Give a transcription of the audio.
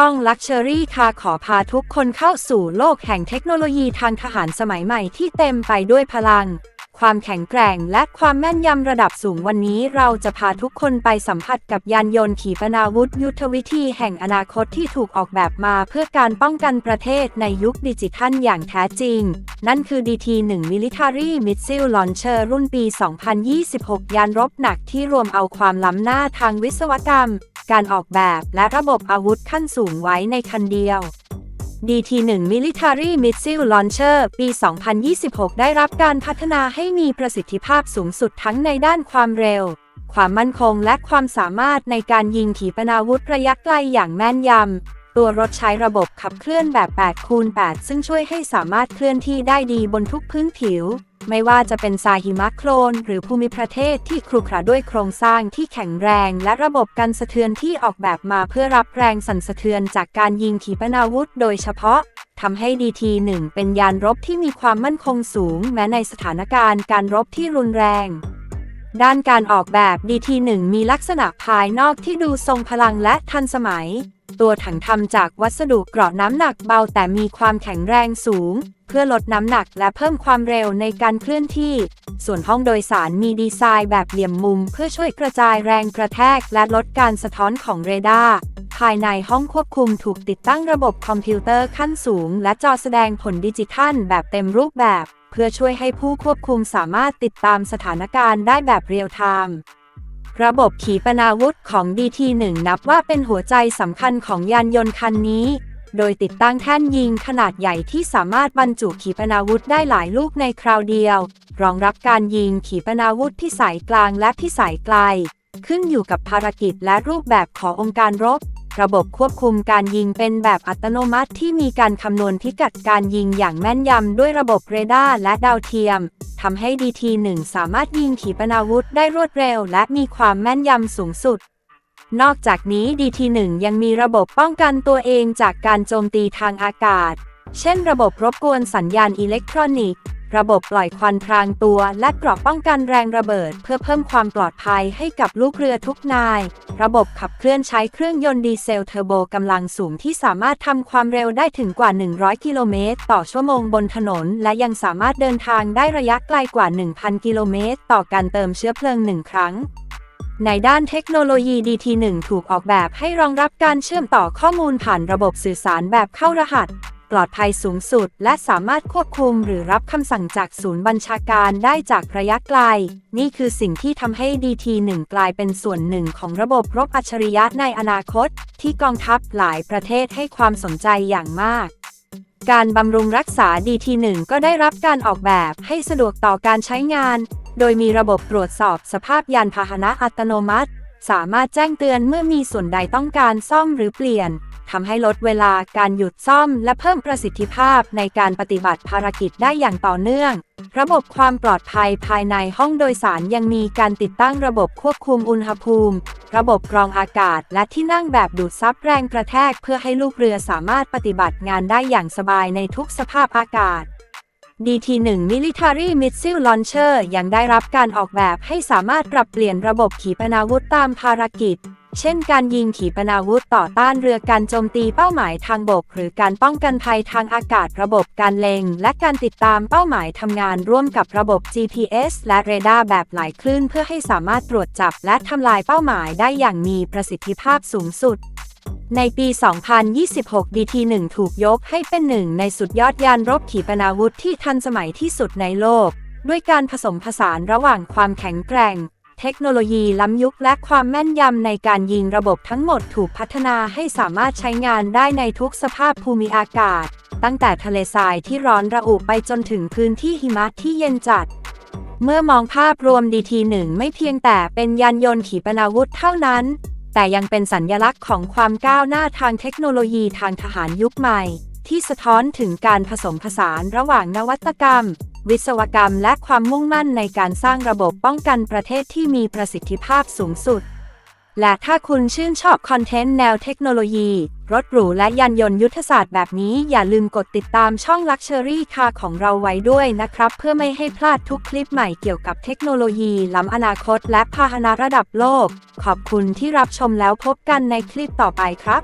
ช่อง Luxury Car ขอพาทุกคนเข้าสู่โลกแห่งเทคโนโลยีทางทหารสมัยใหม่ที่เต็มไปด้วยพลัง ความแข็งแกร่งและความแม่นยำระดับสูงวันนี้เราจะพาทุกคนไปสัมผัสกับยานยนต์ขีปนาวุธยุทธวิธีแห่งอนาคตที่ถูกออกแบบมาเพื่อการป้องกันประเทศในยุคดิจิทัลอย่างแท้จริง นั่นคือ DT-1 Military Missile Launcher รุ่นปี 2026 ยานรบหนักที่รวมเอาความล้ำหน้าทางวิศวกรรม การออกแบบและระบบอาวุธขั้นสูงไว้ในคันเดียว DT-1 Military Missile Launcher ปี 2026 ได้รับการพัฒนาให้มีประสิทธิภาพสูงสุดทั้งในด้านความเร็ว ความมั่นคงและความสามารถในการยิงขีปนาวุธระยะไกลอย่างแม่นยำ ตัวรถใช้ระบบขับเคลื่อนแบบ8คูณ8ซึ่งช่วยให้สามารถเคลื่อนที่ได้ดีบนทุกพื้นผิว ไม่ว่าจะเป็นทรายหิมะโคลน หรือภูมิประเทศที่ครุขระด้วยโครงสร้างที่แข็งแรง และระบบกันสะเทือนที่ออกแบบมาเพื่อรับแรงสั่นสะเทือนจากการยิงขีปนาวุธโดยเฉพาะทำให้ DT-1 เป็นยานรบที่มีความมั่นคงสูง แม้ในสถานการณ์การรบที่รุนแรง ด้านการออกแบบ DT-1 มีลักษณะภายนอกที่ดูทรงพลังและทันสมัย ตัวถังทำจากวัสดุเกราะน้ำหนักเบาแต่มีความแข็งแรงสูง เพื่อลดน้ำหนักและเพิ่มความเร็วในการเคลื่อนที่ ส่วนห้องโดยสารมีดีไซน์แบบเหลี่ยมมุม เพื่อช่วยกระจายแรงกระแทกและลดการสะท้อนของเรดาร์ภายในห้องควบคุมถูกติดตั้งระบบคอมพิวเตอร์ขั้นสูง และจอแสดงผลดิจิทัลแบบเต็มรูปแบบ เพื่อช่วยให้ผู้ควบคุมสามารถติดตามสถานการณ์ได้แบบเรียลไทม์ระบบขีปนาวุธของ DT-1 นับว่าเป็นหัวใจสำคัญของยานยนต์คันนี้ โดยติดตั้งแท่นยิงขนาดใหญ่ที่สามารถบรรจุขีปนาวุธได้หลายลูกในคราวเดียว รองรับการยิงขีปนาวุธพิสัยกลางและพิสัยไกล ขึ้นอยู่กับภารกิจและรูปแบบขององค์การรบ ระบบควบคุมการยิงเป็นแบบอัตโนมัติที่มีการคำนวณพิกัดการยิงอย่างแม่นยำด้วยระบบเรดาร์และดาวเทียมทำให้ DT-1 สามารถยิงขีปนาวุธได้รวดเร็ว และมีความแม่นยำสูงสุด นอกจากนี้ DT-1 ยังมีระบบป้องกันตัวเองจากการโจมตีทางอากาศ เช่นระบบรบกวนสัญญาณอิเล็กทรอนิกส์ ระบบปล่อยควันพรางตัว และกรอบป้องกันแรงระเบิด เพื่อเพิ่มความปลอดภัยให้กับลูกเรือทุกนาย ระบบขับเคลื่อนใช้เครื่องยนต์ดีเซลเทอร์โบกำลังสูงที่สามารถทำความเร็วได้ถึงกว่า 100 กิโลเมตรต่อชั่วโมงบนถนน และยังสามารถเดินทางได้ระยะไกลกว่า 1,000 กิโลเมตรต่อการเติมเชื้อเพลิงหนึ่งครั้ง ในด้านเทคโนโลยี DT1 ถูกออกแบบให้รองรับการเชื่อมต่อข้อมูลผ่านระบบสื่อสารแบบเข้ารหัส ปลอดภัยสูงสุด และสามารถควบคุมหรือรับคำสั่งจากศูนย์บัญชาการได้จากระยะไกล นี่คือสิ่งที่ทำให้ DT1 กลายเป็นส่วนหนึ่งของระบบรบอัจฉริยะในอนาคต ที่กองทัพหลายประเทศให้ความสนใจอย่างมากการบำรุงรักษา DT1 ก็ได้รับการออกแบบให้สะดวกต่อการใช้งาน โดยมีระบบตรวจสอบสภาพยานพาหนะอัตโนมัติ สามารถแจ้งเตือนเมื่อมีส่วนใดต้องการซ่อมหรือเปลี่ยนทำให้ลดเวลาการหยุดซ่อม และเพิ่มประสิทธิภาพในการปฏิบัติภารกิจได้อย่างต่อเนื่อง ระบบความปลอดภัยภายในห้องโดยสารยังมีการติดตั้งระบบควบคุมอุณหภูมิ ระบบกรองอากาศ และที่นั่งแบบดูดซับแรงกระแทก เพื่อให้ลูกเรือสามารถปฏิบัติงานได้อย่างสบายในทุกสภาพอากาศ DT-1 Military Missile Launcher ยังได้รับการออกแบบให้สามารถปรับเปลี่ยนระบบขีปนาวุธตามภารกิจ เช่นการยิงขีปนาวุธต่อต้านเรือการโจมตีเป้าหมายทางบก หรือการป้องกันภัยทางอากาศระบบการเล็ง และการติดตามเป้าหมายทำงานร่วมกับระบบ GPS และเรดาร์แบบหลายคลื่นเพื่อให้สามารถตรวจจับและทำลายเป้าหมายได้อย่างมีประสิทธิภาพสูงสุด ในปี 2026 DT1 ถูกยกให้เป็นหนึ่งในสุดยอดยานรบขีปนาวุธที่ทันสมัยที่สุดในโลก ด้วยการผสมผสานระหว่างความแข็งแกร่ง เทคโนโลยีล้ำยุคและความแม่นยำในการยิงระบบทั้งหมดถูกพัฒนาให้สามารถใช้งานได้ในทุกสภาพภูมิอากาศ ตั้งแต่ทะเลทรายที่ร้อนระอุไปจนถึงพื้นที่หิมะที่เย็นจัดเมื่อมองภาพรวม DT1 ไม่เพียงแต่เป็นยานยนต์ขีปนาวุธเท่านั้น แต่ยังเป็นสัญญลักษณ์ของความก้าวหน้าทางเทคโนโลยีทางทหารยุคใหม่ ที่สะท้อนถึงการผสมผสานระหว่างนวัตกรรม วิศวกรรมและความมุ่งมั่นในการสร้างระบบป้องกันประเทศที่มีประสิทธิภาพสูงสุด และถ้าคุณชื่นชอบคอนเทนต์แนวเทคโนโลยี รถหรูและยานยนต์ยุทธศาสตร์แบบนี้อย่าลืมกดติดตามช่อง Luxury Car ของเราไว้ด้วยนะครับ เพื่อไม่ให้พลาดทุกคลิปใหม่เกี่ยวกับเทคโนโลยีล้ำอนาคต และพาหนะระดับโลก ขอบคุณที่รับชมแล้วพบกันในคลิปต่อไปครับ